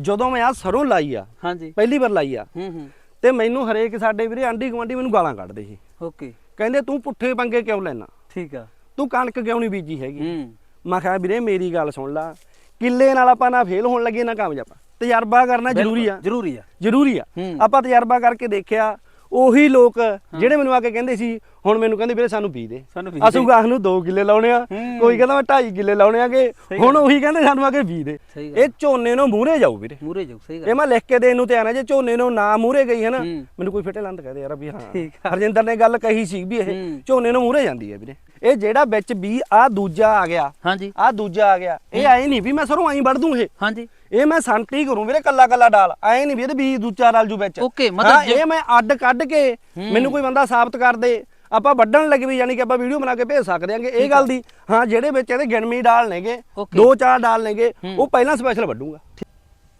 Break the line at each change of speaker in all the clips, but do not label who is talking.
ਜਦੋਂ ਮੈਂ ਆ ਸਰੋਂ ਲਾਈ ਆ
ਹਾਂਜੀ।
ਪਹਿਲੀ ਵਾਰ ਲਾਈ ਆ
ਹੂੰ ਹੂੰ।
ਤੇ ਮੈਨੂੰ ਹਰੇਕ ਸਾਡੇ ਵੀਰੇ ਆਂਢੀ ਗੁਆਂਢੀ ਮੈਨੂੰ ਗਾਲਾਂ ਕੱਢਦੇ ਸੀ।
ਓਕੇ।
ਕਹਿੰਦੇ ਤੂੰ ਪੁੱਠੇ ਪੰਗੇ ਕਿਉਂ ਲੈਣਾ
ਠੀਕ ਆ।
ਤੂੰ ਕਣਕ ਕਿਉਂ ਨਹੀਂ ਬੀਜੀ ਹੈਗੀ?
ਹੂੰ।
ਮੈਂ ਕਿਹਾ ਵੀਰੇ ਮੇਰੀ ਗੱਲ ਸੁਣ ਲਾ। ਕਿੱਲੇ ਨਾਲ ਆਪਾਂ ਨਾ ਫੇਲ ਹੋਣ ਲੱਗੇ ਨਾ ਕਾਮਯਾਬ। ਤਜਰਬਾ ਕਰਨਾ ਜ਼ਰੂਰੀ ਆ।
ਜ਼ਰੂਰੀ ਆ।
ਜ਼ਰੂਰੀ ਆ।
ਹੂੰ।
ਆਪਾਂ ਤਜਰਬਾ ਕਰਕੇ ਦੇਖਿਆ ਉਹੀ ਲੋਕ ਜਿਹੜੇ ਮੈਨੂੰ ਆ ਕੇ ਕਹਿੰਦੇ ਸੀ ਹੁਣ ਮੈਨੂੰ ਕਹਿੰਦੇ ਵੀਰੇ ਸਾਨੂੰ ਬੀਜ ਦੇ। ਅਸੂ ਗਾਹ ਨੂੰ 2 ਕਿੱਲੇ ਲਾਉਣੇ ਆ
ਹੂੰ।
ਕੋਈ ਕਹਿੰਦਾ ਮੈਂ 2.5 ਕਿੱਲੇ ਲਾਉਣੇ ਆਗੇ ਹੁਣ ਉਹੀ ਕਹਿੰਦੇ ਸਾਨੂੰ ਆ ਕੇ ਬੀਜ ਦੇ। ਇਹ ਝੋਨੇ ਨੂੰ ਮੂਹਰੇ ਜਾਊ ਵੀਰੇ
ਮੂਰੇ ਜਾਓ ਸਹੀ
ਇਹ
ਗੱਲ
ਮੈਂ ਲਿਖ ਕੇ ਦੇਣ ਨੂੰ ਤਿਆਰ ਆ ਜੇ ਝੋਨੇ ਨੂੰ ਨਾ ਮੂਹਰੇ ਗਈ ਹੈ ਨਾ
ਹੂੰ।
ਮੈਨੂੰ ਕੋਈ ਫਿੱਟੇ ਲੰਦ ਕਹਦੇ ਯਾਰ ਵੀ ਹਾਂ। ਹਰਜਿੰਦਰ ਨੇ ਗੱਲ ਕਹੀ ਸੀ ਵੀ ਇਹ
ਹੂੰ।
ਝੋਨੇ ਨੂੰ ਮੂਹਰੇ ਜਾਂਦੀ ਹੈ ਵੀਰੇ ਇਹ ਜਿਹੜਾ ਵਿੱਚ ਵੀ ਆ ਦੂਜਾ ਆ ਗਿਆ
ਹਾਂਜੀ
ਆ ਦੂਜਾ ਆ ਗਿਆ ਇਹ ਆਏ ਨਹੀਂ ਵੀ ਮੈਂ ਸਰੋਂ ਆਈ ਵੜ ਦੂੰ ਇਹ
ਹਾਂਜੀ
ਇਹ ਮੈਂ ਸੰਟੀ ਕਰੂੰ ਵੀਰੇ ਕੱਲਾ ਕੱਲਾ ਡਾਲ। ਐ ਨਹੀਂ ਵੀ ਇਹਦੇ ਬੀਜ ਦੂਜਾ ਰਲ ਜੂ ਵਿੱਚ।
Okay, ਮਤਲਬ
ਇਹ ਮੈਂ ਅੱਡ ਕੱਢ ਕੇ ਮੈਨੂੰ ਕੋਈ ਬੰਦਾ ਸਾਬਤ ਕਰ ਦੇ। ਆਪਾਂ ਵੱਢਣ ਲੱਗੇ ਵੀ ਯਾਨੀ ਕਿ ਆਪਾਂ ਵੀਡੀਓ ਬਣਾ ਕੇ ਭੇਜ ਸਕਦੇ ਆਂਗੇ ਇਹ ਗੱਲ ਦੀ ਹਾਂ ਜਿਹੜੇ ਵਿੱਚ ਇਹਦੇ ਗਿਣਮੀ ਡਾਲ ਨੇਗੇ. ਦੋ ਚਾਰ ਡਾਲ ਨੇਗੇ ਉਹ ਪਹਿਲਾਂ ਸਪੈਸ਼ਲ ਵੱਢੂਗਾ।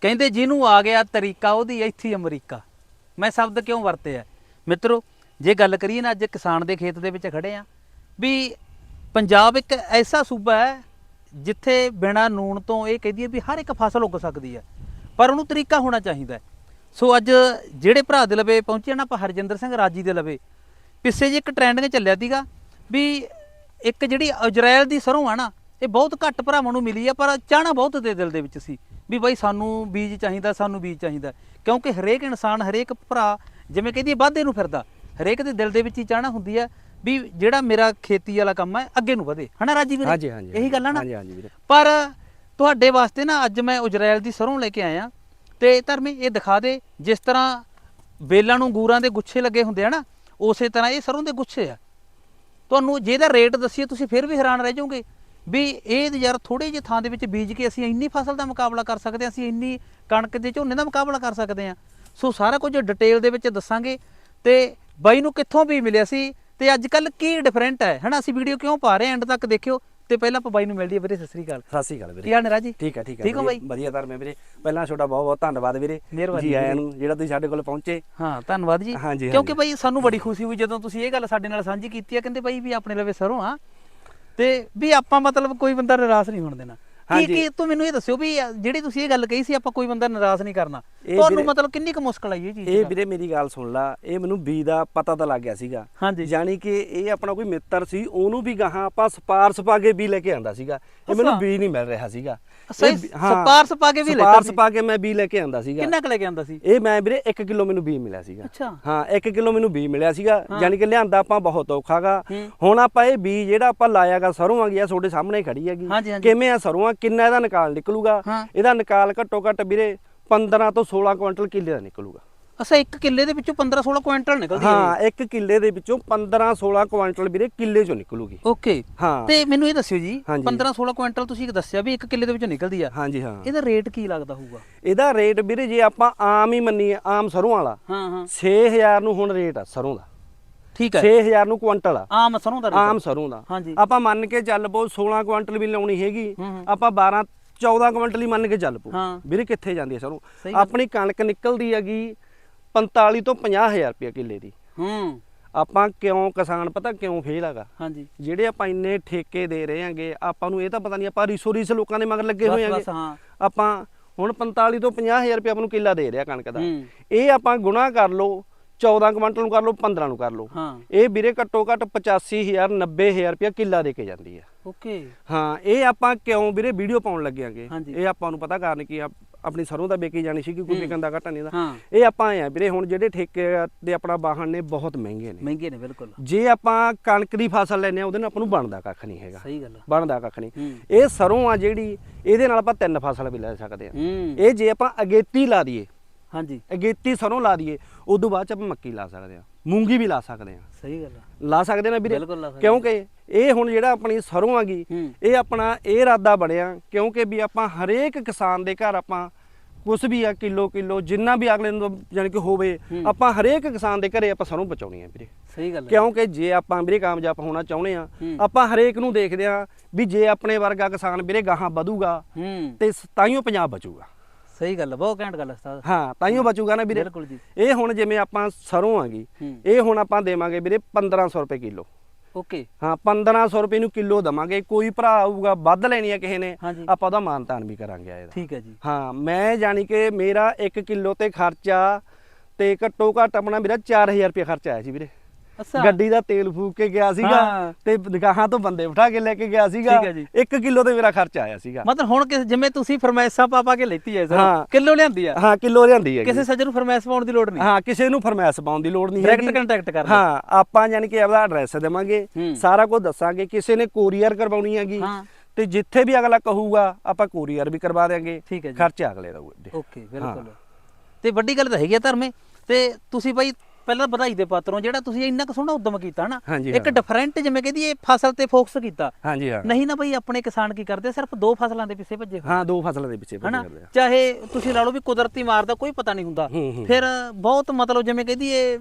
ਕਹਿੰਦੇ ਜਿਹਨੂੰ ਆ ਗਿਆ ਤਰੀਕਾ ਉਹਦੀ ਇੱਥੇ ਅਮਰੀਕਾ। ਮੈਂ ਸ਼ਬਦ ਕਿਉਂ ਵਰਤਿਆ? ਮਿੱਤਰੋ ਜੇ ਗੱਲ ਕਰੀਏ ਨਾ ਅੱਜ ਕਿਸਾਨ ਦੇ ਖੇਤ ਦੇ ਵਿੱਚ ਖੜੇ ਆ ਵੀ ਪੰਜਾਬ ਇੱਕ ਐਸਾ ਸੂਬਾ ਹੈ ਜਿੱਥੇ ਬਿਨਾ ਨੂਣ ਤੋਂ ਇਹ ਕਹਿੰਦੀ ਹੈ ਵੀ ਹਰ ਇੱਕ ਫਸਲ ਉੱਗ ਸਕਦੀ ਹੈ, ਪਰ ਉਹਨੂੰ ਤਰੀਕਾ ਹੋਣਾ ਚਾਹੀਦਾ ਸੋ ਅੱਜ ਜਿਹੜੇ ਭਰਾ ਦੇ ਲਵੇ ਪਹੁੰਚੇ ਨਾ ਆਪਾਂ ਹਰਜਿੰਦਰ ਸਿੰਘ ਰਾਜੀ ਦੇ ਲਵੇ, ਪਿੱਛੇ ਜੇ ਇੱਕ ਟ੍ਰੈਂਡਿੰਗ ਚੱਲਿਆ ਸੀਗਾ ਵੀ ਇੱਕ ਜਿਹੜੀ ਇਜ਼ਰਾਈਲ ਦੀ ਸਰੋਂ ਆ ਨਾ, ਇਹ ਬਹੁਤ ਘੱਟ ਭਰਾਵਾਂ ਨੂੰ ਮਿਲੀ ਆ, ਪਰ ਚਾਹਣਾ ਬਹੁਤ ਦੇ ਦਿਲ ਦੇ ਵਿੱਚ ਸੀ ਵੀ ਬਾਈ ਸਾਨੂੰ ਬੀਜ ਚਾਹੀਦਾ, ਸਾਨੂੰ ਬੀਜ ਚਾਹੀਦਾ ਕਿਉਂਕਿ ਹਰੇਕ ਇਨਸਾਨ, ਹਰੇਕ ਭਰਾ ਜਿਵੇਂ ਕਹਿੰਦੀ ਵਾਧੇ ਨੂੰ ਫਿਰਦਾ, ਹਰੇਕ ਦੇ ਦਿਲ ਦੇ ਵਿੱਚ ਹੀ ਚਾਹਣਾ ਹੁੰਦੀ ਆ ਵੀ ਜਿਹੜਾ ਮੇਰਾ ਖੇਤੀ ਵਾਲਾ ਕੰਮ ਹੈ ਅੱਗੇ ਨੂੰ ਵਧੇ। ਹਨਾ ਰਾਜੀ ਵੀਰੇ?
ਹਾਂਜੀ ਹਾਂਜੀ
ਇਹੀ ਗੱਲ ਆ ਨਾ?
ਹਾਂਜੀ ਹਾਂਜੀ ਵੀਰੇ।
ਪਰ ਤੁਹਾਡੇ ਵਾਸਤੇ ਨਾ ਅੱਜ ਮੈਂ ਇਜ਼ਰਾਈਲ ਦੀ ਸਰੋਂ ਲੈ ਕੇ ਆਇਆ। ਤੇ ਧਰਮੇ ਇਹ ਦਿਖਾ ਦੇ ਜਿਸ ਤਰ੍ਹਾਂ ਵੇਲਾਂ ਨੂੰ ਅੰਗੂਰਾਂ ਦੇ ਗੁੱਛੇ ਲੱਗੇ ਹੁੰਦੇ ਆ ਨਾ ਉਸੇ ਤਰ੍ਹਾਂ ਇਹ ਸਰੋਂ ਦੇ ਗੁੱਛੇ ਆ। ਤੁਹਾਨੂੰ ਜੇ ਇਹਦਾ ਰੇਟ ਦੱਸੀਏ ਤੁਸੀਂ ਫਿਰ ਵੀ ਹੈਰਾਨ ਰਹਿ ਜਾਓਗੇ। ਵੀ ਇਹ ਯਾਰ ਥੋੜੇ ਜਿਹੇ ਥਾਂ ਦੇ ਵਿੱਚ ਬੀਜ ਕੇ ਅਸੀਂ ਇੰਨੀ ਫਸਲ ਦਾ ਮੁਕਾਬਲਾ ਕਰ ਸਕਦੇ ਹਾਂ ਅਸੀਂ ਇੰਨੀ ਕਣਕ ਦੇ ਝੋਨੇ ਦਾ ਮੁਕਾਬਲਾ ਕਰ ਸਕਦੇ ਹਾਂ ਸੋ ਸਾਰਾ ਕੁਝ ਡਿਟੇਲ ਦੇ ਵਿੱਚ ਦੱਸਾਂਗੇ। ਤੇ ਬਾਈ ਨੂੰ ਕਿੱਥੋਂ ਵੀ ਮਿਲਿਆ ਸੀ? ਤੇ ਅੱਜ ਕੱਲ ਕੀ ਡਿਫਰੈਂਟ ਹੈ? ਹਨਾ ਅਸੀਂ ਵੀਡੀਓ ਕਿਉਂ ਪਾ ਰਹੇ ਐਂਡ ਤੱਕ ਦੇਖਿਓ। ਤੇ ਪਹਿਲਾਂ ਆਪਾਂ ਬਾਈ ਨੂੰ ਮਿਲਦੀ ਹੈ ਵੀਰੇ ਸਤਿ ਸ੍ਰੀ ਅਕਾਲ।
ਸਤਿ ਸ਼੍ਰੀ ਅਕਾਲ ਵੀਰੇ।
ਕੀ ਹਾਲ ਨੇ ਰਾਜੀ?
ਠੀਕ ਹੈ ਠੀਕ ਹੈ
ਠੀਕ ਹੋ ਬਾਈ?
ਵਧੀਆ ਧਰਮੇ ਵੀਰੇ। ਪਹਿਲਾਂ ਤੁਹਾਡਾ ਬਹੁਤ ਬਹੁਤ ਧੰਨਵਾਦ ਵੀਰੇ। ਜੀ ਆਇਆਂ। ਨੂੰ ਜਿਹੜਾ ਤੁਸੀਂ ਸਾਡੇ ਕੋਲ ਪਹੁੰਚੇ।
ਹਾਂ ਧੰਨਵਾਦ ਜੀ।
ਹਾਂਜੀ,
ਕਿਉਂਕਿ। ਬਾਈ ਸਾਨੂੰ ਬੜੀ ਖੁਸ਼ੀ ਹੋਈ ਜਦੋਂ ਤੁਸੀਂ ਇਹ ਗੱਲ ਸਾਡੇ ਨਾਲ ਸਾਂਝੀ ਕੀਤੀ ਆ ਕਹਿੰਦੇ ਬਾਈ ਵੀ ਆਪਣੇ ਲਵੇ ਸਰੋਂ ਆ। ਤੇ ਵੀ ਆਪਾਂ ਮਤਲਬ ਕੋਈ ਬੰਦਾ ਨਿਰਾਸ਼ ਨਹੀਂ ਹੋਣ ਦੇਣਾ। ਕੀ
ਹਾਂਜੀ।
ਕੀ ਤੂੰ ਮੈਨੂੰ ਇਹ ਦੱਸਿਓ ਵੀ ਜਿਹੜੀ ਤੁਸੀਂ ਇਹ ਗੱਲ ਕਹੀ ਸੀ ਆਪਾਂ ਕੋਈ ਬੰਦਾ ਨਿਰਾਸ਼ ਨਹੀਂ ਕਰਨਾ
ਇਹ
ਤੁਹਾਨੂੰ
ਵੀਰੇ-
ਮਤਲਬ ਕਿੰਨੀ ਕੁ ਮੁਸ਼ਕਲ ਆਈ ਇਹ ਚੀਜ਼
ਇਹ? ਵੀਰੇ ਮੇਰੀ ਗੱਲ ਸੁਣ ਲਾ ਇਹ ਮੈਨੂੰ ਬੀ ਦਾ ਪਤਾ ਤਾਂ ਲੱਗ ਗਿਆ ਸੀਗਾ
ਹਾਂਜੀ
ਯਾਨੀ ਕਿ ਇਹ ਆਪਣਾ ਕੋਈ ਮਿੱਤਰ ਸੀ ਉਹਨੂੰ ਵੀ ਗਾਹਾਂ ਆਪਾਂ ਸਪਾਰਸ ਪਾ ਕੇ ਵੀ ਲੈ ਕੇ ਆਂਦਾ ਸੀਗਾ ਇਹ ਮੈਨੂੰ। ਬੀ ਨਹੀਂ ਮਿਲ ਰਿਹਾ ਸੀਗਾ
ਸਹੀ, ਸਪਾਰਸ ਪਾ ਕੇ ਵੀ ਲੈਤਾ
ਸਪਾਰਸ। ਪਾ ਕੇ ਮੈਂ ਬੀ ਲੈ ਕੇ ਆਂਦਾ ਸੀਗਾ
ਕਿੰਨਾ ਕੁ ਲੈ ਕੇ ਆਂਦਾ ਸੀ
ਇਹ ਮੈਂ ਵੀਰੇ 1 ਕਿਲੋ ਮੈਨੂੰ ਬੀ ਮਿਲਿਆ ਸੀਗਾ
ਅੱਛਾ
ਹਾਂ 1 ਕਿਲੋ ਮੈਨੂੰ ਬੀ ਮਿਲਿਆ ਸੀਗਾ। ਯਾਨੀ ਕਿ ਲਿਆਂਦਾ ਆਪਾਂ ਬਹੁਤ ਔਖਾਗਾ। ਹੁਣ ਆਪਾਂ ਇਹ ਬੀ ਜਿਹੜਾ ਆਪਾਂ ਲਾਇਆਗਾ ਸਰੋਂ ਆ ਗਿਆ ਤੁਹਾਡੇ ਸਾਹਮਣੇ ਖੜੀ ਹੈਗੀ। ਕਿਵੇਂ ਆ ਸਰੋਂ ਆ ਕਿੰਨਾ ਇਹਦਾ ਨਿਕਾਲ ਨਿਕਲੂਗਾ। ਇਹਦਾ ਨਿਕਾਲ ਘੱਟੋ ਘੱਟ ਵੀਰੇ 15 ਤੋਂ 16 ਕੁਇੰਟਲ ਕਿੱਲੇ ਦਾ ਨਿਕਲੂਗਾ
ਅੱਛਾ ਇੱਕ ਕਿੱਲੇ ਦੇ ਵਿੱਚੋਂ 15 16 ਕੁਇੰਟਲ ਨਿਕਲਦੀ ਹੈ
ਹਾਂ ਇੱਕ ਕਿੱਲੇ ਦੇ ਵਿੱਚੋਂ 15 16 ਕੁਇੰਟਲ ਵੀਰੇ ਕਿੱਲੇ ਚੋਂ ਨਿਕਲੂਗੀ।
ਓਕੇ।
ਹਾਂ।
ਤੇ ਮੈਨੂੰ ਇਹ ਦੱਸਿਓ ਜੀ
ਹਾਂਜੀ।
15 16 ਕੁਇੰਟਲ ਤੁਸੀਂ ਦੱਸਿਆ ਵੀ ਇੱਕ ਕਿੱਲੇ ਦੇ ਵਿੱਚੋਂ ਨਿਕਲਦੀ ਆ।
ਹਾਂਜੀ ਹਾਂ।
ਇਹਦਾ ਰੇਟ ਕੀ ਲੱਗਦਾ ਹੋਊਗਾ?
ਇਹਦਾ ਰੇਟ ਵੀਰੇ ਜੇ ਆਪਾਂ ਆਮ ਹੀ ਮੰਨੀਏ ਆਮ ਸਰੋਂ ਵਾਲਾ
ਹਾਂ ਹਾਂ।
6000 ਨੂੰ ਹੁਣ ਰੇਟ ਆ ਸਰੋਂ ਦਾ।
ਠੀਕ ਹੈ।
6000 ਨੂੰ ਕੁਇੰਟਲ ਆ।
ਆਮ ਸਰੋਂ ਦਾ ਰੇਟ।
ਆਮ ਸਰੋਂ ਦਾ।
ਹਾਂਜੀ।
ਆਪਾਂ ਮੰਨ ਕੇ ਚੱਲ ਪਓ 16 ਕੁਇੰਟਲ ਵੀ ਲਾਉਣੀ ਹੈਗੀ। ਆਪਾਂ 12 14 ਕੁਇੰਟਲ ਹੀ ਮੰਨ ਕੇ ਚੱਲ
ਹਾਂ।
ਵੀਰੇ ਕਿੱਥੇ ਜਾਂਦੀ ਹੈ ਸਰੋਂ। ਆਪਣੀ ਕਣਕ ਨਿਕਲਦੀ ਹੈਗੀ 45 ਤੋਂ 50000 ਰੁਪਏ ਕਿੱਲੇ ਦੀ।
ਹੂੰ।
ਆਪਾਂ ਕਿਉਂ ਕਿਸਾਨ ਪਤਾ ਕਿਉਂ ਫੇਲ ਹੈਗਾ?
ਹਾਂਜੀ।
ਜਿਹੜੇ ਆਪਾਂ ਇੰਨੇ ਠੇਕੇ ਦੇ ਰਹੇ ਹਾਂਗੇ ਆਪਾਂ ਨੂੰ ਇਹ ਤਾਂ ਪਤਾ ਨਹੀਂ ਆਪਾਂ ਰੀਸੋ ਰੀਸ ਲੋਕਾਂ ਦੇ ਮਗਰ ਲੱਗੇ ਹੋਏ ਹਾਂਗੇ। ਆਪਾਂ ਹੁਣ 45 ਤੋਂ 50000 ਰੁਪਏ ਆਪਾਂ ਨੂੰ ਕਿੱਲਾ ਦੇ ਰਿਹਾ ਕਣਕ ਦਾ। ਇਹ ਆਪਾਂ ਗੁਣਾ ਕਰ ਲਓ 14 ਕੁਇੰਟਲ ਨੂੰ ਕਰ ਲਓ 15 ਨੂੰ ਕਰ ਲਓ।
ਹਾਂ।
ਇਹ ਵੀਰੇ ਘੱਟੋ ਘੱਟ 85000 90000 ਰੁਪਏ ਕਿੱਲਾ ਦੇ ਕੇ ਜਾਂਦੀ ਹੈ।
ਓਕੇ।
ਹਾਂ ਇਹ ਆਪਾਂ ਕਿਉਂ ਵੀਰੇ ਵੀਡੀਓ ਪਾਉਣ ਲੱਗਿਆਂਗੇ। ਇਹ ਆਪਾਂ ਨੂੰ ਪਤਾ ਕਾਰਨ ਕੀ ਆ ਆਪਣੀ ਸਰੋਂ ਦਾ ਵੇਚੀ ਜਾਣੀ ਸੀ ਕਿ ਕੋਈ ਵਿਕਣ ਦਾ ਘਟਾ ਨਹੀਂ ਦਾ
ਹਾਂ।
ਇਹ ਆਪਾਂ ਆਏ ਆ ਵੀਰੇ ਹੁਣ ਜਿਹੜੇ ਠੇਕੇ ਦੇ ਆਪਣਾ ਵਾਹਨ ਨੇ ਬਹੁਤ ਮਹਿੰਗੇ ਨੇ।
ਮਹਿੰਗੇ ਨੇ ਬਿਲਕੁਲ।
ਜੇ ਆਪਾਂ ਕਣਕ ਦੀ ਫਸਲ ਲੈਨੇ ਆ ਉਹਦੇ ਨਾਲ ਆਪਾਂ ਨੂੰ ਬਣਦਾ ਕੱਖ ਨਹੀਂ ਹੈਗਾ।
ਸਹੀ ਗੱਲ ਆ।
ਬਣਦਾ ਕੱਖ ਨਹੀਂ।
ਹੂੰ।
ਇਹ ਸਰੋਂ ਆ ਜਿਹੜੀ ਇਹਦੇ ਨਾਲ ਆਪਾਂ ਤਿੰਨ ਫਸਲ ਵੀ ਲੈ ਸਕਦੇ ਆ
ਹੂੰ।
ਇਹ ਜੇ ਆਪਾਂ ਅਗੇਤੀ ਲਾ ਦਈਏ
ਹਾਂਜੀ।
ਅਗੇਤੀ ਸਰੋਂ ਲਾ ਦਈਏ ਉਦੋਂ ਬਾਅਦ ਚ ਆਪਾਂ ਮੱਕੀ ਲਾ ਸਕਦੇ ਆ ਮੂੰਗੀ ਵੀ ਲਾ ਸਕਦੇ ਆ
ਸਹੀ ਗੱਲ ਆ।
ਲਾ ਸਕਦੇ ਨਾ ਵੀਰੇ?
ਬਿਲਕੁਲ ਲਾ ਸਕਦੇ।
ਕਿਉਂਕਿ ਇਹ ਹੁਣ ਜਿਹੜਾ ਆਪਣੀ ਸਰੋਂ ਆਗੀ
ਹੂੰ।
ਇਹ ਆਪਣਾ ਇਹ ਇਰਾਦਾ ਬਣਿਆ ਕਿਉਂਕਿ ਵੀ ਆਪਾਂ ਹਰੇਕ ਕਿਸਾਨ ਦੇ ਘਰ ਆਪਾਂ ਕੁਛ ਵੀ ਆ ਕਿਲੋ ਕਿਲੋ ਜਿੰਨਾ ਵੀ ਅਗਲੇ ਨੂੰ ਜਾਣੀ ਕਿ ਹੋਵੇ
ਹੂੰ।
ਆਪਾਂ ਹਰੇਕ ਕਿਸਾਨ ਦੇ ਘਰੇ ਆਪਾਂ ਸਰੋਂ ਪਹੁੰਚਾਉਣੀ ਆ ਵੀਰੇ।
ਸਹੀ ਗੱਲ ਆ
ਕਿਉਂਕਿ ਜੇ ਆਪਾਂ ਵੀਰੇ ਕਾਮਯਾਬ ਹੋਣਾ ਚਾਹੁੰਦੇ ਆ
ਹੂੰ।
ਆਪਾਂ ਹਰੇਕ ਨੂੰ ਦੇਖਦੇ ਆ ਵੀ ਜੇ ਆਪਣੇ ਵਰਗਾ ਕਿਸਾਨ ਵੀਰੇ ਗਾਹਾਂ ਵਧੂਗਾ
ਹੂੰ।
ਤੇ ਤਾਈਓ ਪੰਜਾਬ ਬਚੂਗਾ।
ਸਹੀ ਗੱਲ ਆ ਬਹੁਤ ਘੈਂਟ ਗੱਲ ਆ ਉਸਤਾਦ।
ਹਾਂ ਤਾਈਓ ਬਚੂਗਾ ਨਾ ਵੀਰੇ।
ਬਿਲਕੁਲ ਜੀ।
ਇਹ ਹੁਣ ਜਿਵੇਂ ਆਪਾਂ ਸਰੋਂ ਆਗੀ
ਹੂੰ।
ਇਹ ਹੁਣ ਆਪਾਂ ਦੇਵਾਂਗੇ ਵੀਰੇ 1500 ਰੁਪਏ ਕਿਲੋ।
ਓਕੇ।
ਹਾਂ 1500 ਰੁਪਏ ਨੂੰ ਕਿਲੋ ਦਵਾਂਗੇ। ਕੋਈ ਭਰਾ ਆਊਗਾ ਵੱਧ ਲੈਣੀ ਆ ਕਿਸੇ ਨੇ
ਹਾਂਜੀ।
ਆਪਾਂ ਉਹਦਾ ਮਾਨਤਾਨ ਵੀ ਕਰਾਂਗੇ ਇਹਦਾ।
ਠੀਕ ਹੈ ਜੀ।
ਹਾਂ ਮੈਂ ਜਾਣੀ ਕਿ ਮੇਰਾ 1 ਕਿਲੋ ਤੇ ਖਰਚਾ ਤੇ ਘੱਟੋ ਘੱਟ ਆਪਣਾ ਮੇਰਾ 4000 ਰੁਪਏ ਖਰਚਾ ਆਇਆ ਸੀ ਵੀਰੇ। ਗੱਡੀ ਦਾ ਤੇਲ ਫੂਕ ਕੇ ਗਿਆ ਸੀਗਾ। ਤੇ ਨਿਗਾਹਾਂ ਤੋਂ ਬੰਦੇ ਬਿਠਾ ਕੇ ਲੈ ਕੇ ਗਿਆ ਸੀਗਾ।
ਠੀਕ ਹੈ ਜੀ।
1 ਕਿਲੋ ਤੇ ਮੇਰਾ ਖਰਚਾ ਆਇਆ ਸੀਗਾ।
ਮਤਲਬ ਹੁਣ ਕਿਸ ਜਿਵੇਂ ਤੁਸੀਂ ਫਰਮੈਸ਼ਾਂ ਪਾ ਪਾ ਕੇ ਲੈਤੀ ਹੈ ਸਰ। ਕਿਲੋ ਲਿਆਂਦੀ ਆ?
ਹਾਂ ਕਿਲੋ ਲਿਆਂਦੀ ਹੈ
ਕਿਸੇ ਸੱਜਣ ਨੂੰ ਫਰਮੈਸ਼ ਪਾਉਣ ਦੀ ਲੋੜ ਨਹੀਂ?
ਹਾਂ ਕਿਸੇ ਨੂੰ ਫਰਮਾਇਸ਼ ਪਾਉਣ ਦੀ ਲੋੜ ਨਹੀਂ
ਡਾਇਰੈਕਟ ਕੰਟੈਕਟ ਕਰ
ਹਾਂ ਆਪਾਂ ਯਾਨੀ ਕਿ ਆਪਦਾ ਐਡਰੈਸ ਦੇਵਾਂਗੇ। ਸਾਰਾ ਕੁਝ ਦੱਸਾਂਗੇ। ਕਿਸੇ ਨੇ ਕੋਰੀਅਰ ਕਰਵਾਉਣੀ ਹੈਗੀ। ਤੇ ਜਿੱਥੇ ਵੀ ਅਗਲਾ ਕਹੂਗਾ ਆਪਾਂ ਕੋਰੀਅਰ ਵੀ ਕਰਵਾ ਦੇਾਂਗੇ ਖਰਚਾ ਅਗਲੇ ਦਾ
ਓਕੇ ਬਿਲਕੁਲ। ਤੇ ਵੱਡੀ ਗੱਲ ਤਾਂ ਹੈਗੀ ਆ ਧਰਮੇ। ਤੇ ਤੁਸੀਂ ਬਾਈ ਪਹਿਲਾਂ ਵਧਾਈ ਦੇ ਪਾਤਰੋਂ ਜਿਹੜਾ ਤੁਸੀਂ ਇੰਨਾ ਕੁ ਸੋਹਣਾ ਉਦਮ ਕੀਤਾ ਨਾ
ਹਾਂਜੀ,
ਇੱਕ
ਹਾਂ।
ਡਿਫਰੈਂਟ ਜਿਵੇਂ ਕਹਿੰਦੀ ਇਹ ਫਸਲ ਤੇ ਫੋਕਸ ਕੀਤਾ।
ਹਾਂਜੀ ਹਾਂ।
ਨਹੀਂ ਨਾ ਬਈ ਆਪਣੇ ਕਿਸਾਨ ਕੀ ਕਰਦੇ ਸਿਰਫ ਦੋ ਫਸਲਾਂ ਦੇ ਪਿੱਛੇ ਭੱਜੇ ਹੋਏ।
ਹਾਂ ਦੋ ਫਸਲਾਂ ਦੇ ਪਿੱਛੇ
ਹਨਾ?
ਕਰਦੇ ਆ।
ਚਾਹੇ ਤੁਸੀਂ ਲਾ ਲਓ ਵੀ ਕੁਦਰਤੀ ਮਾਰਦਾ ਕੋਈ ਪਤਾ ਨਹੀਂ ਹੁੰਦਾ।
ਹੂੰ, ਹੂੰ।
ਫਿਰ ਬਹੁਤ ਮਤਲਬ ਜਿਵੇਂ ਕਹਿੰਦੀ ਇਹ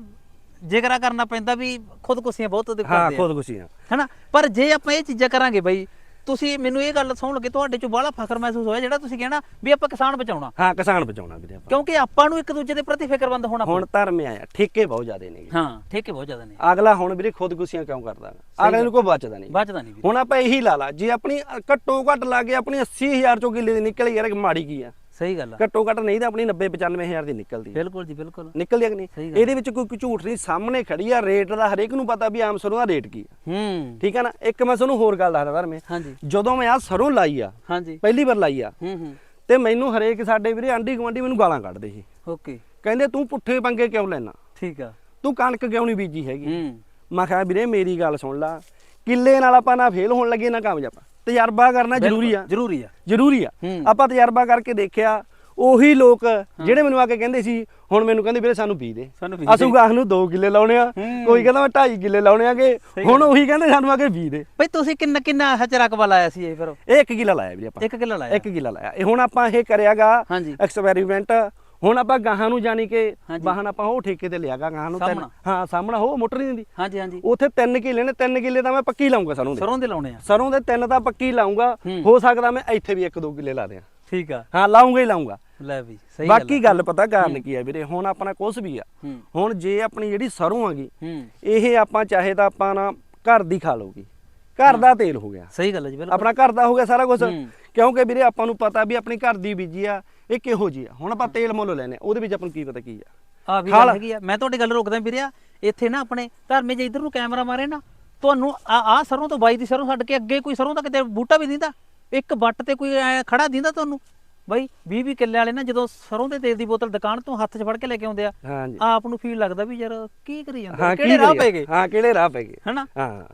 ਜਿਗਰਾ ਕਰਨਾ ਪੈਂਦਾ ਵੀ ਖੁਦਕੁਸ਼ੀਆਂ ਬਹੁਤ
ਹਾਂ
ਕਰਦੇ ਆ।
ਖੁਦਕੁਸ਼ੀਆਂ।
ਹਨਾ? ਪਰ ਜੇ ਆਪਾਂ ਇਹ ਚੀਜ਼ਾਂ ਕਰਾਂਗੇ ਬਈ ਤੁਸੀਂ ਮੈਨੂੰ ਇਹ ਗੱਲ ਸੁਣ ਲੱਗੇ ਤੁਹਾਡੇ ਚੋਂ ਬਾਹਲਾ ਫਖਰ ਮਹਿਸੂਸ ਹੋਇਆ ਜਿਹੜਾ ਤੁਸੀਂ ਕਹਿਣਾ ਵੀ ਆਪਾਂ ਕਿਸਾਨ ਬਚਾਉਣਾ।
ਹਾਂ ਕਿਸਾਨ ਬਚਾਉਣਾ ਵੀਰੇ ਆਪਾਂ।
ਕਿਉਂਕਿ ਆਪਾਂ ਨੂੰ ਇੱਕ ਦੂਜੇ ਦੇ ਪ੍ਰਤੀ ਫਿਕਰਮੰਦ ਹੋਣਾ
ਹੁਣ ਧਰਮ ਆਇਆ ਠੇਕੇ ਬਹੁਤ ਜ਼ਿਆਦੇ ਨੇ।
ਹਾਂ ਠੇਕੇ ਬਹੁਤ ਜ਼ਿਆਦਾ ਨੇ।
ਅਗਲਾ ਹੁਣ ਵੀਰੇ ਖੁਦਕੁਸ਼ੀਆਂ ਕਿਉਂ ਕਰਦਾ? ਅਗਲੇ ਨੂੰ ਕੋਈ ਬਚਦਾ ਨਹੀਂ।
ਬਚਦਾ ਨਹੀਂ
ਹੁਣ ਆਪਾਂ ਇਹੀ ਲਾ ਲਾ ਜੇ ਆਪਣੀ ਘੱਟੋ ਘੱਟ ਲਾ ਕੇ ਆਪਣੀ 80000 ਚੋਂ ਕਿੱਲੇ ਦੀ ਨਿਕਲ ਯਾਰ ਮਾੜੀ ਕੀ ਆ?
ਸਹੀ ਗੱਲ ਆ।
ਘੱਟੋ ਘੱਟ ਨਹੀਂ ਤਾਂ ਆਪਣੀ 90 95000 ਦੀ ਨਿਕਲਦੀ।
ਬਿਲਕੁਲ ਜੀ ਬਿਲਕੁਲ।
ਨਿਕਲਦੀ ਕਿ ਨਹੀਂ। ਇਹਦੇ ਵਿੱਚ ਕੋਈ ਝੂਠ ਨਹੀਂ ਸਾਹਮਣੇ ਖੜੀ ਆ ਰੇਟ ਦਾ ਹਰੇਕ ਨੂੰ ਪਤਾ ਵੀ ਆਮ ਸਰੋਂ ਦਾ ਰੇਟ ਕੀ ਆ।
ਹੂੰ।
ਠੀਕ ਆ ਨਾ? ਇੱਕ ਮੈਂ ਤੁਹਾਨੂੰ ਹੋਰ ਗੱਲ ਦੱਸਦਾ ਧਰਮੇ ਮੈਂ।
ਹਾਂਜੀ।
ਜਦੋਂ ਮੈਂ ਆ ਸਰੋਂ ਲਾਈ ਆ
ਹਾਂਜੀ।
ਪਹਿਲੀ ਵਾਰ ਲਾਈ ਆ
ਹੂੰ ਹੂੰ।
ਤੇ ਮੈਨੂੰ ਹਰੇਕ ਸਾਡੇ ਵੀਰੇ ਆਂਢੀ ਗੁਆਂਢੀ ਮੈਨੂੰ ਗਾਲਾਂ ਕੱਢਦੇ ਸੀ।
ਓਕੇ।
ਕਹਿੰਦੇ ਤੂੰ ਪੁੱਠੇ ਪੰਗੇ ਕਿਉਂ ਲੈਣਾ
ਠੀਕ ਆ।
ਤੂੰ ਕਣਕ ਕਿਉਂ ਨਹੀਂ ਬੀਜੀ ਹੈਗੀ?
ਹੂੰ।
ਮੈਂ ਕਿਹਾ ਵੀਰੇ ਮੇਰੀ ਗੱਲ ਸੁਣ ਲਾ। ਕਿੱਲੇ ਨਾਲ ਆਪਾਂ ਨਾ ਫੇਲ ਹੋਣ ਲੱਗੇ ਨਾ ਕਾਮਯਾਬ ਤਜਰਬਾ ਕਰਨਾ ਜ਼ਰੂਰੀ ਆ।
ਜ਼ਰੂਰੀ ਆ।
ਜ਼ਰੂਰੀ ਆ। ਆਪਾਂ ਤਜਰਬਾ ਕਰਕੇ ਦੇਖਿਆ ਉਹੀ ਲੋਕ ਜਿਹੜੇ ਮੈਨੂੰ ਆ ਕੇ ਕਹਿੰਦੇ ਸੀ ਹੁਣ ਮੈਨੂੰ ਕਹਿੰਦੇ ਵੀਰੇ ਸਾਨੂੰ ਦੇ।
ਬੀਜ
ਅਸੂ ਗਾਹ ਨੂੰ 2 ਕਿੱਲੇ ਲਾਉਣੇ ਆ। ਕੋਈ ਕਹਿੰਦਾ ਮੈਂ 2.5 ਕਿੱਲੇ ਲਾਉਣੇ ਆਗੇ
ਸਹੀ
ਹੁਣ ਉਹੀ ਕਹਿੰਦੇ ਸਾਨੂੰ ਆ ਕੇ ਬੀ ਦੇ।
ਬਈ ਤੁਸੀਂ ਕਿੰਨਾ ਕਿੰਨਾ ਹਚ ਰਕਬਾ ਲਾਇਆ ਸੀ ਇਹ ਫਿਰ?
ਇਹ 1 ਕਿੱਲਾ ਲਾਇਆ ਵੀਰੇ ਆਪਾਂ।
ਇੱਕ ਕਿੱਲਾ ਲਾਇਆ।
1 ਕਿੱਲਾ ਲਾਇਆ। ਇਹ ਹੁਣ ਆਪਾਂ ਇਹ ਕਰਿਆਗਾ ਐਕਸਪੈਰੀਮੈਂਟ ਹੁਣ ਆਪਾਂ ਗਾਹਾਂ ਨੂੰ ਜਾਣੀ ਕਿ
ਹਾਂਜੀ।
ਵਾਹਨ ਆਪਾਂ ਉਹ ਠੇਕੇ ਤੇ ਲਿਆਗਾ ਗਾਹਾਂ ਨੂੰ ਤਿੰਨ
ਸਾਹਮਣਾ।
ਹਾਂ ਸਾਹਮਣਾ ਉਹ ਮੋਟਰ ਨਹੀਂ ਦਿੰਦੀ।
ਹਾਂਜੀ ਹਾਂਜੀ।
ਉੱਥੇ 3 ਕਿੱਲੇ ਨੇ 3 ਕਿੱਲੇ ਤਾਂ ਮੈਂ ਪੱਕੀ ਲਾਉਂਗਾ ਸਰੋਂ ਦੇ।
ਸਰੋਂ ਦੇ ਲਾਉਣੇ ਆ।
ਸਰੋਂ ਦੇ ਤਿੰਨ ਤਾਂ ਪੱਕੀ ਲਾਉਂਗਾ।
ਹੂੰ।
ਹੋ ਸਕਦਾ ਮੈਂ ਇੱਥੇ ਵੀ 1-2 ਕਿੱਲੇ ਲਾ ਦਿਆਂ।
ਠੀਕ ਆ।
ਹਾਂ ਲਾਉਂਗਾ ਹੀ ਲਾਉਂਗਾ।
ਲੈ ਵੀ ਸਹੀ ਗੱਲ
ਬਾਕੀ ਗੱਲ ਪਤਾ ਕਾਰਨ ਕੀ ਹੈ ਵੀਰੇ ਹੁਣ ਆਪਣਾ ਕੁਝ ਵੀ ਆ।
ਹੂੰ।
ਹੁਣ ਜੇ ਆਪਣੀ ਜਿਹੜੀ ਸਰੋਂ ਹੈਗੀ
ਹੂੰ।
ਇਹ ਆਪਾਂ ਚਾਹੇ ਤਾਂ ਆਪਾਂ ਨਾ ਘਰ ਦੀ ਖਾ ਲਊਗੀ। ਘਰ ਦਾ ਤੇਲ ਹੋ ਗਿਆ।
ਸਹੀ ਗੱਲ ਹੈ ਜੀ ਬਿਲਕੁਲ।
ਆਪਣਾ ਘਰ ਦਾ ਹੋ ਗਿਆ ਸਾਰਾ ਕੁਝ। ਕਿਉਂਕਿ ਵੀਰੇ ਆਪਾਂ ਨੂੰ ਪਤਾ ਵੀ ਆਪਣੀ ਘਰ ਦੀ ਬੀਜੀ ਆ ਇਹ ਕਿਹੋ ਜੀ ਆ। ਹੁਣ ਆਪਾਂ ਤੇਲ ਮੁੱਲ ਲੈਨੇ ਉਹਦੇ ਵਿੱਚ ਆਪਾਂ ਨੂੰ ਕੀ ਪਤਾ ਕੀ ਆ।
ਆ ਵੀ ਗੱਲ। ਹੈਗੀ ਆ। ਮੈਂ ਤੁਹਾਡੀ ਗੱਲ ਰੋਕਦਾ ਵੀਰਿਆ ਇੱਥੇ ਨਾ ਆਪਣੇ ਧਰਮੇ ਜੇ ਇਧਰ ਨੂੰ ਕੈਮਰਾ ਮਾਰੇ ਨਾ ਤੁਹਾਨੂੰ ਆ ਆ ਸਰੋਂ ਤੋਂ ਬਾਈ ਦੀ ਸਰੋਂ ਛੱਡ ਕੇ ਅੱਗੇ ਕੋਈ ਸਰੋਂ ਦਾ ਕਿਤੇ ਬੂਟਾ ਵੀ ਦਿੰਦਾ। ਇੱਕ ਵੱਟ ਤੇ ਕੋਈ ਖੜਾ ਦਿੰਦਾ ਤੁਹਾਨੂੰ। ਬਾਈ 20 20 ਕਿੱਲੇ ਵਾਲੇ ਨਾ ਜਦੋਂ ਸਰੋਂ ਦੇ ਤੇਲ ਦੀ ਬੋਤਲ ਦੁਕਾਨ ਤੋਂ ਹੱਥ 'ਚ ਫੜ ਕੇ ਲੈ ਕੇ ਆਉਂਦੇ ਆ
ਹਾਂਜੀ।
ਆਪ ਨੂੰ ਫੀਲ ਲੱਗਦਾ ਵੀ ਯਾਰ ਕੀ ਕਰੀ ਜਾਂਦੇ
ਹਾਂ
ਕਿਹੜੇ ਰਾਹ? ਪੈ ਗਏ?
ਹਾਂ ਕਿਹੜੇ ਰਾਹ ਪੈ ਗਏ?
ਹਨਾ?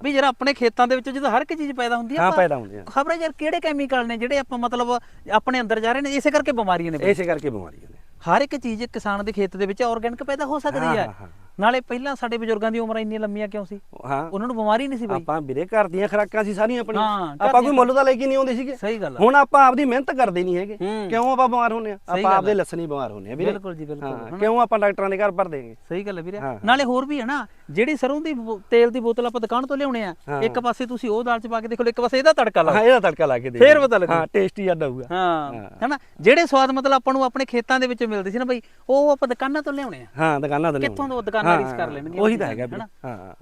ਵੀ ਯਾਰ ਆਪਣੇ ਖੇਤਾਂ ਦੇ ਵਿੱਚ ਜਦੋਂ ਹਰ ਇੱਕ ਚੀਜ਼ ਪੈਦਾ ਹੁੰਦੀ ਆ
ਹਾਂ ਪੈਦਾ ਹੁੰਦੇ ਆ।
ਖਬਰ ਯਾਰ ਕਿਹੜੇ ਕੈਮੀਕਲ ਨੇ ਜਿਹੜੇ ਆਪਾਂ ਮਤਲਬ ਆਪਣੇ ਅੰਦਰ ਜਾ ਰਹੇ ਨੇ ਇਸੇ ਕਰਕੇ ਬਿਮਾਰੀਆਂ ਨੇ।
ਇਸੇ ਕਰਕੇ ਬਿਮਾਰੀਆਂ ਨੇ।
ਹਰ ਇੱਕ ਚੀਜ਼ ਕਿਸਾਨ ਦੇ ਖੇਤ ਦੇ ਵਿੱਚ ਆਰਗੈਨਿਕ ਪੈਦਾ ਹੋ ਸਕਦੀ
ਹਾਂ।
ਨਾਲੇ ਪਹਿਲਾਂ ਸਾਡੇ ਬਜ਼ੁਰਗਾਂ ਦੀ ਉਮਰਾਂ ਇੰਨੀਆਂ ਲੰਮੀਆਂ ਕਿਉਂ ਸੀ?
ਹਾਂ।
ਉਹਨਾਂ ਨੂੰ ਬਿਮਾਰੀ ਨਹੀਂ ਸੀ ਬਾਈ।
ਆਪਾਂ ਵੀਰੇ ਘਰ ਦੀਆਂ ਖਰਾਕਾਂ ਸੀ ਸਾਰੀਆਂ ਆਪਣੀਆਂ। ਆਪਾਂ ਕੋਈ ਮੁੱਲ ਤਾਂ ਲੈ ਕੇ ਨਹੀਂ ਆਉਂਦੇ ਸੀਗੇ।
ਸਹੀ ਗੱਲ
ਹੁਣ ਆਪਾਂ ਆਪਦੀ ਮਿਹਨਤ ਕਰਦੇ ਨਹੀਂ ਹੈਗੇ। ਕਿਉਂ ਆਪਾਂ ਬਿਮਾਰ ਹੁੰਨੇ ਆ? ਆਪਾਂ ਆਪਦੇ
ਆ।
ਲੱਸਣੀ ਬਿਮਾਰ ਹੁੰਨੇ ਆ ਵੀਰੇ।
ਬਿਲਕੁਲ ਜੀ ਬਿਲਕੁਲ?
ਕਿਉਂ ਆਪਾਂ ਡਾਕਟਰਾਂ ਦੇ ਘਰ ਭਰ ਦੇਂਗੇ
ਸਹੀ ਗੱਲ ਹੈ ਵੀਰੇ। ਨਾਲੇ ਹੋਰ ਵੀ ਹੈ ਨਾ ਜਿਹੜੀ ਸਰੋਂ ਦੀ ਬੋ- ਤੇਲ ਦੀ ਬੋਤਲ ਆਪਾਂ ਦੁਕਾਨ ਤੋਂ ਲਿਆਉਣੇ ਆ
ਹਾਂ।
ਇੱਕ ਪਾਸੇ ਤੁਸੀਂ ਉਹ ਦਾਲ ਚ ਪਾ ਕੇ ਦੇਖੋ ਇੱਕ ਪਾਸੇ ਇਹਦਾ ਤੜਕਾ
ਹਾਂ
ਲਾਓ
ਇਹਦਾ ਤੜਕਾ ਲਾ ਕੇ ਦੇ
ਫੇਰ ਪਤਾ ਲੱਗੂ।
ਹਾਂ ਟੇਸਟੀ ਅੱਡ ਆਊਗਾ।
ਹਾਂ
ਹਾਂ।
ਹੈਨਾ? ਜਿਹੜੇ ਸਵਾਦ ਮਤਲਬ ਆਪਾਂ ਨੂੰ ਆਪਣੇ ਖੇਤਾਂ ਦੇ ਵਿੱਚ ਮਿਲਦੇ ਸੀ ਨਾ ਬਾਈ ਉਹ ਆਪਾਂ ਦੁਕਾਨਾਂ ਤੋਂ ਲਿਆਉਣੇ ਆ।
ਹਾਂ ਦੁਕਾਨਾਂ ਤੋਂ
ਕਿੱਥੋਂ
ਲਿਆਉਣੇ।
ਤੋਂ ਦੁਕਾਨਾਂ
ਹਾਂ,
ਰੀਸ ਕਰ ਲੈਣਗੇ
ਉਹੀ ਤਾਂ ਹੈਗਾ
ਹਨਾ?
ਹਾਂ।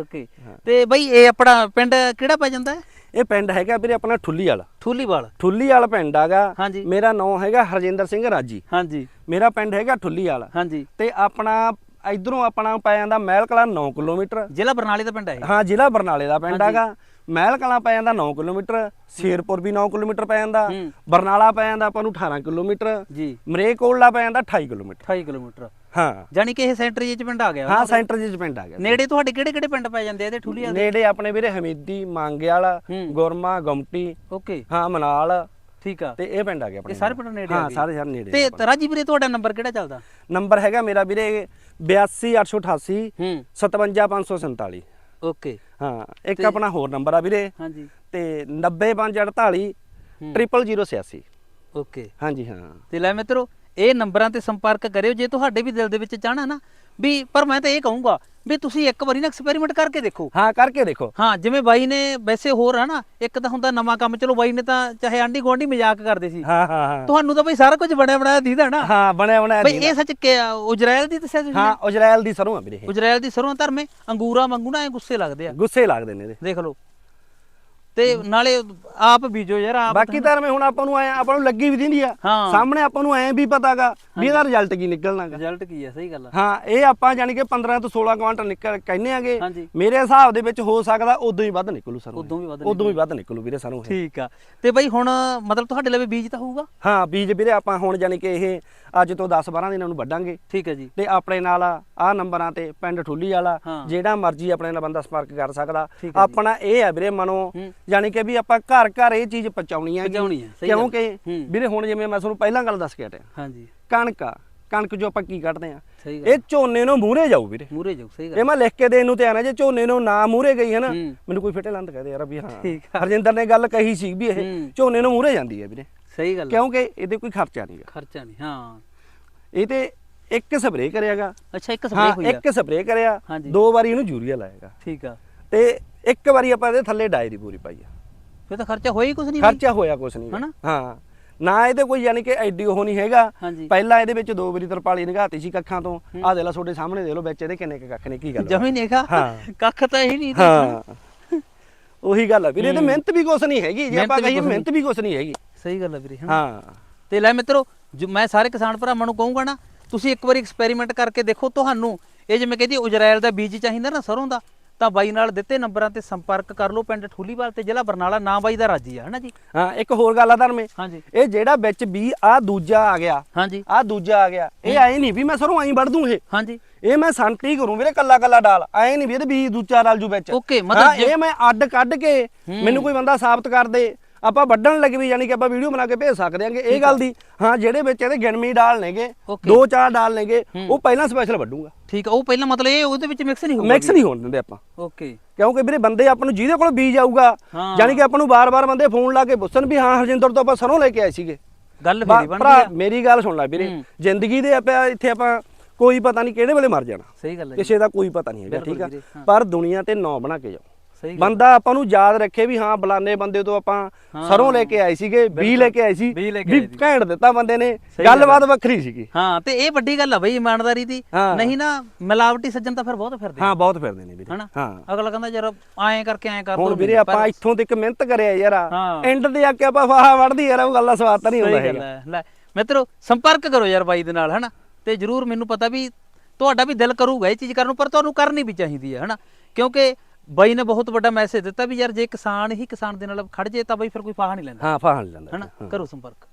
ਓਕੇ। ਤੇ ਬਾਈ ਇਹ ਆਪਣਾ ਪਿੰਡ ਕਿਹੜਾ ਪੈ ਜਾਂਦਾ? ਹੈ
ਇਹ ਪਿੰਡ ਹੈਗਾ ਵੀਰੇ ਆਪਣਾ ਠੁੱਲੀ ਵਾਲਾ।
ਠੂਲੀਵਾਲ
ਠੁੱਲੀ ਵਾਲਾ ਪਿੰਡ ਹੈਗਾ।
ਹਾਂਜੀ।
ਮੇਰਾ ਨਾਮ ਹੈਗਾ ਹਰਜਿੰਦਰ ਸਿੰਘ ਰਾਜੀ।
ਹਾਂਜੀ।
ਮੇਰਾ ਪਿੰਡ ਹੈਗਾ ਠੁੱਲੀ ਵਾਲਾ।
ਹਾਂਜੀ।
ਤੇ ਆਪਣਾ ਇਧਰੋਂ ਆਪਣਾ ਪੈ ਜਾਂਦਾ ਮਹਿਲ ਕਲਾਂ 9 ਕਿਲੋਮੀਟਰ।
ਜ਼ਿਲ੍ਹਾ ਬਰਨਾਲੇ ਦਾ ਪਿੰਡ ਹੈ।
ਹਾਂ ਜ਼ਿਲ੍ਹਾ ਬਰਨਾਲੇ ਦਾ ਪਿੰਡ। ਹੈਗਾ। ਮਹਿਲ ਕਲਾਂ ਪੈ ਜਾਂਦਾ 9 ਕਿਲੋਮੀਟਰ ਸ਼ੇਰਪੁਰ ਵੀ 9 ਕਿਲੋਮੀਟਰ ਪੈ ਜਾਂਦਾ। ਬਰਨਾਲਾ ਪੈ ਜਾਂਦਾ ਆਪਾਂ ਨੂੰ 18 ਕਿਲੋਮੀਟਰ।
ਜੀ।
ਮਰੇਕੋਲਾ ਪੈ ਜਾਂਦਾ 28 ਕਿਲੋਮੀਟਰ।
28 ਕਿਲੋਮੀਟਰ।
ਹਾਂ।
ਜਾਨੀ ਕਿ ਇਹ ਸੈਂਟਰ ਜਿਹੇ ਚ ਪਿੰਡ ਆ ਗਿਆ
ਹਾਂ ਸੈਂਟਰ ਜਿਹ 'ਚ ਪਿੰਡ ਆ ਗਿਆ।
ਨੇੜੇ ਤੁਹਾਡੇ ਕਿਹੜੇ ਕਿਹੜੇ ਪਿੰਡ ਪੈ ਜਾਂਦੇ ਆ ਇਹਦੇ ਠੂਲੀਆਂ ਦੇ?
ਨੇੜੇ ਆਪਣੇ ਵੀਰੇ ਹਮੀਦੀ ਮੰਗਿਆਲਾ। ਗੁਰਮਾ ਗਮਟੀ।
ਓਕੇ।
ਹਾਂ ਮਨਾਲ।
ਠੀਕ ਆ।
ਤੇ ਇਹ ਪਿੰਡ ਆ ਗਿਆ ਆਪਣੇ
ਇਹ ਸਾਰੇ ਪਿੰਡ ਨੇੜੇ ਆ
ਹਾਂ। ਸਾਰੇ ਸਾਰੇ ਨੇੜੇ
ਤੇ ਰਾਜੀ ਵੀਰੇ ਤੁਹਾਡਾ ਨੰਬਰ ਕਿਹੜਾ ਚੱਲਦਾ?
ਨੰਬਰ ਹੈਗਾ ਮੇਰਾ ਵੀਰੇ 82888
ਹੂੰ।
57547
ਓਕੇ।
ਹਾਂ ਇੱਕ ਆਪਣਾ ਹੋਰ ਨੰਬਰ ਆ ਵੀਰੇ।
ਹਾਂਜੀ।
ਤੇ 90548
ਹੂੰ।
00086
ਓਕੇ।
ਹਾਂਜੀ ਹਾਂ।
ਤੇ ਲੈ ਮਿੱਤਰੋ ਇਹ ਨੰਬਰਾਂ ਤੇ ਸੰਪਰਕ ਕਰਿਓ ਜੇ ਤੁਹਾਡੇ ਵੀ ਦਿਲ ਦੇ ਵਿੱਚ ਚਾਹਣਾ ਨਾ ਵੀ ਪਰ ਮੈਂ ਤਾਂ ਇਹ ਕਹੂੰਗਾ ਵੀ ਤੁਸੀਂ ਇੱਕ ਵਾਰੀ ਨਾ ਐਕਸਪੈਰੀਮੈਂਟ ਕਰਕੇ ਦੇਖੋ।
ਹਾਂ ਕਰਕੇ ਦੇਖੋ।
ਹਾਂ ਜਿਵੇਂ ਬਾਈ ਨੇ ਵੈਸੇ ਹੋਰ ਆ ਨਾ ਇੱਕ ਤਾਂ ਹੁੰਦਾ ਨਵਾਂ ਕੰਮ ਚਲੋ ਬਾਈ ਨੇ ਤਾਂ ਚਾਹੇ ਆਂਢੀ ਗੁਆਂਢੀ ਮਜ਼ਾਕ ਕਰਦੇ ਸੀ।
ਹਾਂ ਹਾਂ ਹਾਂ।
ਤੁਹਾਨੂੰ ਤਾਂ ਬਈ ਸਾਰਾ ਕੁਝ ਬਣਿਆ ਬਣਾਇਆ ਦੀਦਾ ਨਾ।
ਹਾਂ ਬਣਿਆ ਬਣਾਇਆ
ਬਈ ਇਹ ਸੱਚ ਕਿ ਉਜਰਾਇਲ ਦੀ ਦੱਸਿਆ ਤੁਸੀਂ
ਹਾਂ ਉਜਰੈਲ ਦੀ ਸਰੋਂ ਆ ਵੀਰੇ ਇਹ।
ਉਜਰਾਇਲ ਦੀ ਸਰੋਂ ਧਰਮੇ ਅੰਗੂਰਾਂ ਵਾਂਗੂ ਨਾ ਐ ਗੁੱਸੇ ਲੱਗਦੇ ਆ।
ਗੁੱਸੇ ਲੱਗਦੇ ਨੇ
ਦੇਖ ਲਓ। ਤੇ ਨਾਲੇ ਆਪ ਬੀਜੋ ਯਾਰ ਆਪ
ਬਾਕੀ ਤਾਂ ਮੈਂ ਹੁਣ ਆਪਾਂ ਨੂੰ ਆਇਆ ਆਪਾਂ ਨੂੰ ਲੱਗੀ ਵੀ ਦਿੰਦੀ ਆ।
ਹਾਂ।
ਸਾਹਮਣੇ ਆਪਾਂ ਨੂੰ ਐ ਵੀ ਪਤਾਗਾ ਵੀ ਇਹਦਾ ਰਿਜ਼ਲਟ ਕੀ ਨਿਕਲਣਾਗਾ।
ਰਿਜ਼ਲਟ ਕੀ ਆ ਸਹੀ ਗੱਲ ਆ।
ਹਾਂ ਇਹ ਆਪਾਂ ਜਾਨੀ ਕਿ 15 ਤੋਂ 16 ਕੁਆਂਟਲ ਨਿਕਲ ਕਹਿੰਨੇ ਆਗੇ।
ਹਾਂਜੀ।
ਮੇਰੇ ਹਿਸਾਬ ਦੇ ਵਿੱਚ ਹੋ ਸਕਦਾ ਉਦੋਂ ਹੀ ਵੱਧ ਨਿਕਲੂ ਸਰੋਂ
ਉਦੋਂ ਵੀ ਵੱਧ
ਉਦੋਂ ਵੀ ਵੱਧ ਨਿਕਲੂ ਵੀਰੇ ਇਹ।
ਠੀਕ ਆ। ਤੇ ਬਈ ਹੁਣ ਮਤਲਬ ਤੁਹਾਡੇ ਲਵੇ ਬੀਜ ਤਾਂ ਹੋਊਗਾ?
ਹਾਂ ਬੀਜ ਵੀਰੇ ਆਪਾਂ ਹੁਣ ਜਾਨੀ ਕਿ ਇਹ ਅੱਜ ਤੋਂ 10 12 ਦਿਨਾਂ ਨੂੰ ਵੱਢਾਂਗੇ।
ਠੀਕ ਹੈ ਜੀ।
ਤੇ ਆਪਣੇ ਨਾਲ ਆ ਨੰਬਰਾਂ ਤੇ ਪਿੰਡ ਠੁੱਲੀ ਵਾਲਾ। ਜਿਹੜਾ ਮਰਜ਼ੀ ਆਪਣੇ ਨਾਲ ਬੰਦਾ ਸੰਪਰਕ ਕਰ ਸਕਦਾ। ਆਪਣਾ ਇਹ ਹੈ ਵੀਰੇ ਮਨੋਂ। ਯਾਨੀ ਕਿ ਵੀ ਆਪਾਂ ਘਰ ਘਰ ਇਹ ਚੀਜ਼ ਪਹੁੰਚਾਉਣੀ ਹੈ। ਕਿਉਂਕਿ। ਵੀਰੇ ਹੁਣ ਜਿਵੇਂ ਮੈਂ ਤੁਹਾਨੂੰ ਪਹਿਲਾਂ ਗੱਲ ਦੱਸ ਕੇ ਹਟਿਆ
ਹਾਂਜੀ
ਕਣਕ ਆ ਕਣਕ ਜੋ ਆਪਾਂ ਕੀ ਕੱਢਦੇ ਆ ਇਹ ਝੋਨੇ ਨੂੰ ਮੂਹਰੇ ਜਾਊ ਵੀਰੇ
ਮੂਰੇ ਜਾਓ ਸਹੀ ਗੱਲ
ਇਹ ਮੈਂ ਲਿਖ ਕੇ ਦੇਣ ਨੂੰ ਤਿਆਰ ਆ ਜੇ ਝੋਨੇ ਨੂੰ ਨਾ ਮੂਹਰੇ ਗਈ ਹੈ ਨਾ। ਮੈਨੂੰ ਕੋਈ ਫਿੱਟੇ ਲੰਦ ਕਹਦੇ ਯਾਰ ਵੀ ਹਾਂ
ਆ।
ਹਰਜਿੰਦਰ ਨੇ ਗੱਲ ਕਹੀ ਸੀ ਵੀ ਇਹ। ਝੋਨੇ ਨੂੰ ਮੂਹਰੇ ਜਾਂਦੀ ਹੈ ਵੀਰੇ
ਸਹੀ ਗੱਲ ਆ।
ਕਿਉਂਕਿ ਇਹਦੇ ਕੋਈ ਖਰਚਾ ਨਹੀਂਗਾ
ਖਰਚਾ ਨਹੀਂ ਹਾਂ
ਇਹ ਤੇ ਇੱਕ ਸਪਰੇਅ ਕਰਿਆਗਾ।
ਅੱਛਾ ਇੱਕ
ਹਾਂ
ਸਪਰੇ ਹੋਈ ਆ।
ਇੱਕ ਸਪਰੇਅ ਕਰਿਆ
ਹਾਂਜੀ।
ਦੋ ਵਾਰੀ ਇਹਨੂੰ ਯੂਰੀਆ ਲਾਏਗਾ।
ਠੀਕ ਆ।
ਤੇ ਇੱਕ ਵਾਰੀ ਆਪਾਂ ਇਹਦੇ ਥੱਲੇ ਦੀ ਪੂਰੀ ਪਾਈ ਆ।
ਫਿਰ ਤਾਂ ਖਰਚਾ ਹੋਇਆ ਹੀ ਕੁਝ ਨਹੀਂ
ਖਰਚਾ ਹੋਇਆ ਕੁਛ ਨਹੀਂ
ਹਨਾ?
ਹਾਂ। ਨਾ ਇਹਦੇ ਕੋਈ ਯਾਨੀ ਕਿ ਐਡੀ ਉਹ ਨਹੀਂ ਹੈਗਾ।
ਹਾਂਜੀ।
ਪਹਿਲਾਂ ਇਹਦੇ ਵਿੱਚ ਦੋ ਵਾਰੀ ਤਰਪਾਲੀ ਨਿਗਾਹਤੀ ਸੀ ਕੱਖਾਂ ਤੋਂ। ਆਹ ਦੇ ਲਾ ਤੁਹਾਡੇ ਸਾਹਮਣੇ ਦੇ ਲੋ ਵਿੱਚ ਇਹਦੇ ਕਿੰਨੇ ਕੁ ਕੱਖ ਨੇ ਕੀ ਗੱਲ ਵਾ।
ਜਮੀ ਨਹੀਂ ਹੈਗਾ।
ਹਾਂ।
ਕੱਖ ਤਾਂ ਹੀ ਨਹੀਂ
ਹਾਂ। ਉਹੀ ਗੱਲ ਆ ਵੀਰੇ ਇਹਦੇ ਮਿਹਨਤ ਵੀ ਕੁਛ ਨਹੀਂ ਹੈਗੀ। ਜੇ
ਮਿਹਨਤ
ਆਪਾਂ
ਵੀ
ਕਹੀਏ
ਕੁਛ
ਮਿਹਨਤ ਵੀ ਕੁਛ ਨਹੀਂ ਹੈਗੀ।
ਸਹੀ ਗੱਲ ਆ ਵੀਰੇ ਹਨਾ?
ਹਾਂ।
ਤੇ ਲੈ ਮਿੱਤਰੋ ਜੋ ਮੈਂ ਸਾਰੇ ਕਿਸਾਨ ਭਰਾਵਾਂ ਨੂੰ ਕਹੂੰਗਾ ਨਾ ਤੁਸੀਂ ਇੱਕ ਵਾਰੀ ਐਕਸਪੈਰੀਮੈਂਟ ਕਰਕੇ ਦੇਖੋ ਤੁਹਾਨੂੰ। ਇਹ ਜਿਵੇਂ ਕਹਿੰਦੀ ਉਜਰਾਇਲ ਦਾ ਬੀਜ ਚਾਹੀਦਾ ਨਾ ਸਰੋਂ ਦਾ ਤਾਂ ਬਾਈ ਨਾਲ ਦਿੱਤੇ ਨੰਬਰਾਂ ਤੇ ਸੰਪਰਕ ਕਰ ਲਓ ਪਿੰਡ ਠੂਲੀਵਾਲ ਤੇ ਜ਼ਿਲ੍ਹਾ ਬਰਨਾਲਾ ਨਾਂ ਬਾਈ ਦਾ ਰਾਜੀ ਆ ਹਨਾ ਜੀ?
ਹਾਂ ਇੱਕ ਹੋਰ ਗੱਲ ਆ ਧਰਮੇ
ਹਾਂਜੀ।
ਇਹ ਜਿਹੜਾ ਵਿੱਚ ਵੀ ਆ ਦੂਜਾ ਆ ਗਿਆ
ਹਾਂਜੀ।
ਆ ਦੂਜਾ ਆ ਗਿਆ ਇਹ ਆਏ ਨਹੀਂ ਵੀ ਮੈਂ ਸਰੋਂ ਆਈ ਵੜ ਦੂੰ ਇਹ।
ਹਾਂਜੀ।
ਇਹ ਮੈਂ ਸੰਤੀ ਕਰੂੰ ਵੀਰੇ ਕੱਲਾ ਕੱਲਾ ਡਾਲ ਐ ਨਹੀਂ ਵੀ ਇਹਦੇ ਬੀਜ ਦੂਜਾ ਡਾਲ ਜੂ ਵਿੱਚ।
Okay, ਮਤਲਬ
ਇਹ ਮੈਂ ਅੱਡ ਕੱਢ ਕੇ ਮੈਨੂੰ ਕੋਈ ਬੰਦਾ ਸਾਬਤ ਕਰ ਦੇ। ਆਪਾਂ ਵੱਢਣ ਲੱਗੇ ਵੀ ਯਾਨੀ ਕਿ ਆਪਾਂ ਵੀਡੀਓ ਬਣਾ ਕੇ ਭੇਜ ਸਕਦੇ ਆਂਗੇ ਇਹ ਗੱਲ ਦੀ ਹਾਂ ਜਿਹੜੇ ਵਿੱਚ ਇਹਦੇ ਗਿਣਮੀ ਡਾਲ ਨੇਗੇ. ਦੋ ਚਾਰ ਡਾਲ ਨੇਗੇ ਉਹ ਪਹਿਲਾਂ ਸਪੈਸ਼ਲ ਵੱਢੂਗਾ।
ਠੀਕ ਆ ਉਹ ਪਹਿਲਾਂ ਮਤਲਬ ਇਹ ਉਹਦੇ ਵਿੱਚ ਮਿਕਸ ਨਹੀਂ ਹੋਊਗਾ
ਮਿਕਸ ਨਹੀਂ ਹੋਣ ਦਿੰਦੇ ਆਪਾਂ।
ਓਕੇ।
ਕਿਉਂਕਿ ਵੀਰੇ ਬੰਦੇ ਆਪਾਂ ਨੂੰ ਜਿਹਦੇ ਕੋਲ ਬੀਜ ਆਊਗਾ। ਯਾਨੀ ਕਿ ਆਪਾਂ ਨੂੰ ਬਾਰ-ਬਾਰ ਬੰਦੇ ਫੋਨ ਲਾ ਕੇ ਪੁੱਛਣ ਵੀ ਹਾਂ ਹਰਜਿੰਦਰ ਤੋਂ ਆਪਾਂ ਸਰੋਂ ਲੈ ਕੇ ਆਏ ਸੀਗੇ।
ਗੱਲ ਫੇਰੀ ਬਣ
ਭਰਾ ਮੇਰੀ ਗੱਲ ਸੁਣ ਲੈ ਵੀਰੇ। ਜ਼ਿੰਦਗੀ ਦੇ ਆਪਾਂ ਇੱਥੇ ਆਪਾਂ ਕੋਈ ਪਤਾ ਨਹੀਂ ਕਿਹੜੇ ਵੇਲੇ ਮਰ ਜਾਣਾ।
ਸਹੀ ਗੱਲ ਹੈ
ਕਿਸੇ ਦਾ ਕੋਈ ਪਤਾ ਨਹੀਂ ਹੈਗਾ ਠੀਕ ਆ। ਪਰ ਦੁਨੀਆ ਤੇ ਨਾਂ ਬਣਾ ਕੇ ਜਾਓ। ਬੰਦਾ ਆਪਾਂ ਨੂੰ ਯਾਦ ਰੱਖੇ ਵੀ ਹਾਂ ਬਲਾਨੇ ਬੰਦੇ ਤੋਂ ਆਪਾਂ। ਸਰੋਂ ਲੈ ਕੇ ਆਏ ਸੀਗੇ ਬੀ ਲੈ ਕੇ ਆਏ ਸੀ ਵੀ। ਘੈਂਟ ਦਿੱਤਾ ਬੰਦੇ ਨੇ ਗੱਲਬਾਤ ਵੱਖਰੀ ਸੀਗੀ।
ਹਾਂ ਤੇ ਇਹ ਵੱਡੀ ਗੱਲ ਆ ਬਈ ਇਮਾਨਦਾਰੀ ਦੀ। ਨਹੀਂ ਨਾ ਮਿਲਾਵਟੀ ਸੱਜਣ ਤਾਂ ਫਿਰ ਬਹੁਤ ਫਿਰਦੇ
ਹਾਂ ਬਹੁਤ ਫਿਰਦੇ ਨੇ ਵੀਰੇ। ਹਾਂ।
ਅਗਲਾ ਕਹਿੰਦਾ ਯਾਰ ਐਂ ਕਰਕੇ ਐਂ ਕਰ
ਹੁਣ
ਦੋ
ਵੀਰੇ ਆਪਾਂ ਇੱਥੋਂ ਤੱਕ ਮਿਹਨਤ ਕਰਿਆ ਯਾਰ। ਐਂਡ ਤੇ ਆ ਕੇ ਆਪਾਂ ਫਾਹਾ ਵੜਦੀ ਯਾਰ ਉਹ ਗੱਲਾਂ ਸਵਾਦ ਤਾਂ ਨਹੀਂ ਹੁੰਦਾ ਹੈਗਾ।
ਲੈ ਮਿੱਤਰੋ ਸੰਪਰਕ ਕਰੋ ਯਾਰ ਬਾਈ ਦੇ ਨਾਲ ਹਨਾ? ਤੇ ਜਰੂਰ ਮੈਨੂੰ ਪਤਾ ਵੀ ਤੁਹਾਡਾ ਵੀ ਦਿਲ ਕਰੂਗਾ ਇਹ ਚੀਜ਼ ਕਰਨ ਨੂੰ ਪਰ ਤੁਹਾਨੂੰ ਕਰਨੀ ਵੀ ਚਾਹੀਦੀ ਹੈ ਹਨਾ? ਕਿਉਂਕਿ ਬਾਈ ਨੇ ਬਹੁਤ ਵੱਡਾ ਮੈਸੇਜ ਦਿੱਤਾ ਵੀ ਯਾਰ ਜੇ ਕਿਸਾਨ ਹੀ ਕਿਸਾਨ ਦੇ ਨਾਲ ਖੜ ਜੇ ਤਾਂ ਬਾਈ ਫਿਰ ਕੋਈ ਫਾਹਾ ਨਹੀਂ ਲੈਂਦਾ।
ਹਾਂ ਫਾਹਾ ਨਹੀਂ ਲੈਂਦਾ।
ਹਨਾ? ਕਰੋ ਸੰਪਰਕ।